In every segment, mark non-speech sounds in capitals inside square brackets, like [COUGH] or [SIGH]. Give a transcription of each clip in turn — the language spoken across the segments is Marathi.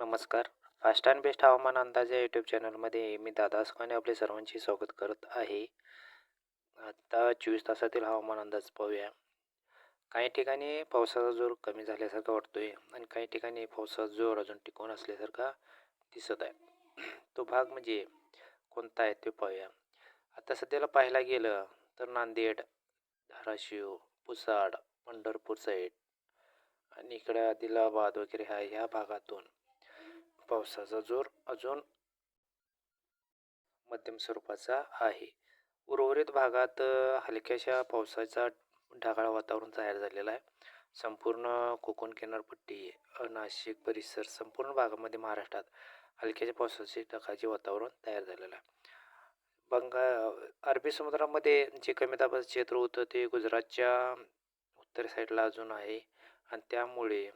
नमस्कार. फास्ट अँड बेस्ट हवामान अंदाज या यूट्यूब चॅनलमध्ये मी दादा सुखाने आपले सर्वांचे स्वागत करत आहे. आता चोवीस तासातील हवामान अंदाज पाहूया. काही ठिकाणी पावसाचा जोर कमी झाल्यासारखा वाटतो आहे आणि काही ठिकाणी पावसाचा जोर अजून टिकून असल्यासारखा दिसत आहे. तो भाग म्हणजे कोणता आहे ते पाहूया. आता सध्याला पाहायला गेलं तर नांदेड धाराशिव पुसाड पंढरपूर साईड आणि इकडे आदिलाबाद वगैरे ह्या ह्या भागातून पावसाचा जोर अजून मध्यम स्वरूपाचा आहे. उर्वरित भागात हलक्याशा पावसाचा ढगाळ वातावरण तयार झालेला आहे. संपूर्ण कोकण किनारपट्टी नाशिक परिसर संपूर्ण भागामध्ये महाराष्ट्रात हलक्याच्या पावसाचे ढगाचे वातावरण तयार झालेलं आहे. बंगा अरबी समुद्रामध्ये जे कमी दाबाचं क्षेत्र होतं ते गुजरातच्या उत्तर साईडला अजून आहे. आणि त्यामुळे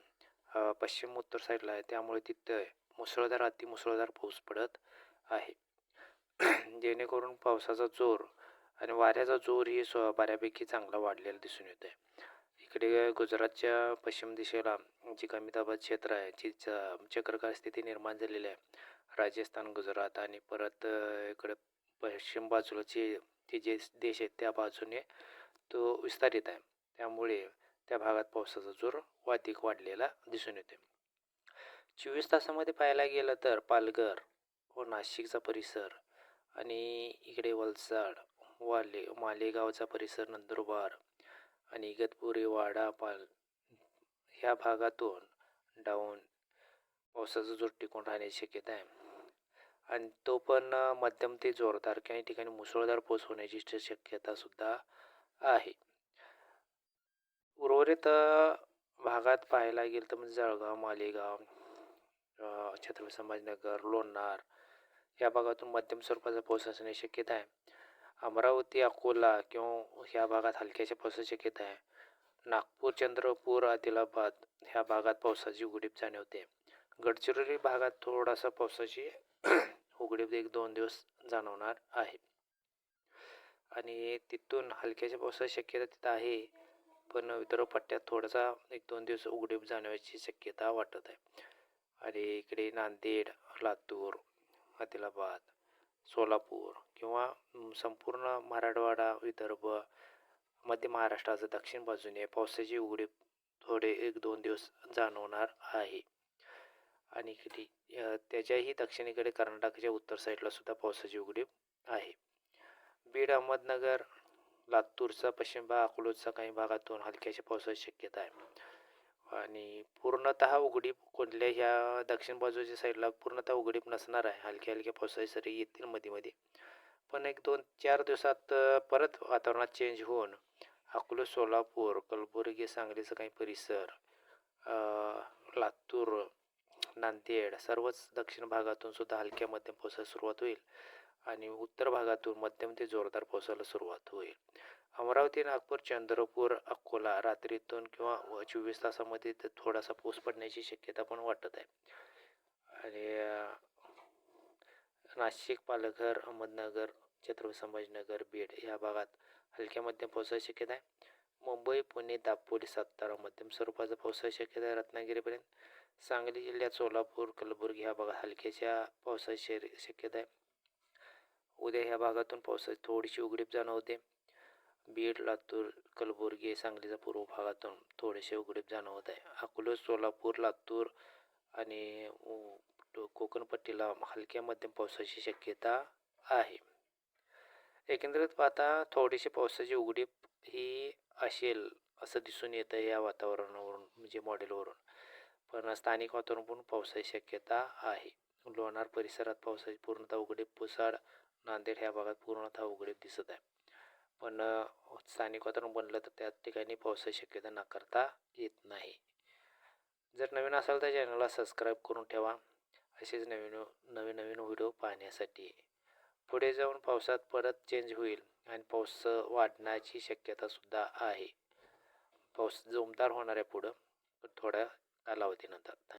पश्चिम उत्तर साईडला आहे. त्यामुळे तिथं मुसळधार अति मुसळधार पाऊस पडत आहे. [CLEARS THROAT] जेणेकरून पावसाचा जोर आणि वाऱ्याचा जोर ही स्व बऱ्यापैकी चांगला वाढलेला दिसून येत आहे इकडे गुजरातच्या पश्चिम दिशेला जी कमी दाबात क्षेत्र आहे जी च- चक्रकार स्थिती निर्माण झालेली आहे. राजस्थान गुजरात आणि परत इकडे पश्चिम बाजूलाचे ते जे देश आहेत त्या बाजूने तो विस्तारित आहे. त्यामुळे त्या भागात पावसाचा जोर अधिक वाढलेला दिसून येते चोवीस तासामध्ये पाहायला गेलं तर पालघर व नाशिकचा परिसर आणि इकडे वलसाड वाले मालेगावचा परिसर नंदुरबार आणि इगतपुरी वाडा पाल ह्या भागातून डाऊन पावसाचा जोर टिकून राहण्याची शक्यता आहे. आणि तो पण मध्यम ते जोरदार काही ठिकाणी मुसळधार पाऊस होण्याची शक्यतासुद्धा शक्यता सुद्धा आहे. उर्वरित भागात पाहायला गेलं तर म्हणजे जळगाव मालेगाव छत्रपती संभाजीनगर लोणार या भागातून मध्यम स्वरूपाचा पाऊस असण्याची शक्यता आहे. अमरावती अकोला किंवा ह्या भागात हलक्याच्या पावसाची शक्यता आहे. नागपूर चंद्रपूर आदिलाबाद ह्या भागात पावसाची उघडीप जाणवते. गडचिरोली भागात थोडासा पावसाची [CLEARS THROAT] उघडीप एक दोन दिवस जाणवणार आहे. आणि तिथून हलक्याच्या पावसाची शक्यता तिथं आहे पण विदर्भ पट्ट्यात थोडासा एक दोन दिवस उघडीप जाणवायची शक्यता वाटत आहे. आणि इकडे नांदेड लातूर आदिलाबाद सोलापूर किंवा संपूर्ण मराठवाडा विदर्भ मध्य महाराष्ट्राचं दक्षिण बाजूने पावसाची उघडी थोडे एक दोन दिवस जाणवणार आहे. आणि इकडे त्याच्याही दक्षिणेकडे कर्नाटकाच्या उत्तर साईडला सुद्धा पावसाची उघडी आहे. बीड अहमदनगर लातूरचा पश्चिम भाग अकलूजचा काही भागातून हलक्याच्या पावसाची शक्यता आहे. आणि पूर्णतः उघडीप कोणत्या ह्या दक्षिण बाजूच्या साईडला पूर्णतः उघडीप नसणार आहे. हलक्या हलक्या पावसाच्या सरी येतील मध्ये मध्ये पण एक दोन चार दिवसात परत वातावरणात चेंज होऊन अकोला सोलापूर कलबुर्गी सांगलीचा काही परिसर लातूर नांदेड सर्वच दक्षिण भागातून सुद्धा हलक्या मध्यम पावसाला सुरुवात होईल आणि उत्तर भागातून मध्यम ते जोरदार पावसाला सुरुवात होईल. अमरावती नागपूर चंद्रपूर अकोला रात्रीतून किंवा चोवीस तासामध्ये तर थोडासा पाऊस पडण्याची शक्यता पण वाटत आहे. आणि नाशिक पालघर अहमदनगर छत्रपती संभाजीनगर बीड या भागात हलक्या मध्यम पावसाची शक्यता आहे. मुंबई पुणे दापोली सातारा मध्यम स्वरूपाचा पावसाची शक्यता आहे रत्नागिरीपर्यंत. सांगली जिल्ह्यात सोलापूर कलबुर्गी ह्या भागात हलक्याच्या पावसाची शक्यता आहे. उद्या ह्या भागातून पावसाची थोडीशी उघडीप जाणवते. बीड लातूर कलबुर्गी सांगलीचा पूर्व भागातून थोडेसे उघडीप जाणवत आहे. अकोले सोलापूर लातूर आणि कोकणपट्टीला हलक्या मध्यम पावसाची शक्यता आहे. एकंदरीत पाहता थोडीशी पावसाची उघडीप ही असेल असं दिसून येतं या वातावरणावरून म्हणजे मॉडेलवरून. पण स्थानिक वातावरण पण पावसाची शक्यता आहे. लोणार परिसरात पावसाची पूर्णतः उघडीप पुसाड नांदेड ह्या भागात पूर्णतः उघडीप दिसत आहे. पण स्थानिक वातावरण बनलं तर त्या ठिकाणी पावसाची शक्यता नाकारता येत नाही. जर नवीन असाल तर चॅनलला सबस्क्राईब करून ठेवा. असेच नवीन नवीन नवीन व्हिडिओ पाहण्यासाठी. पुढे जाऊन पावसात परत चेंज होईल आणि पाऊस वाढण्याची शक्यतासुद्धा आहे. पाऊस जोमदार होणार आहे पुढं थोड्या कालावधीनंतर.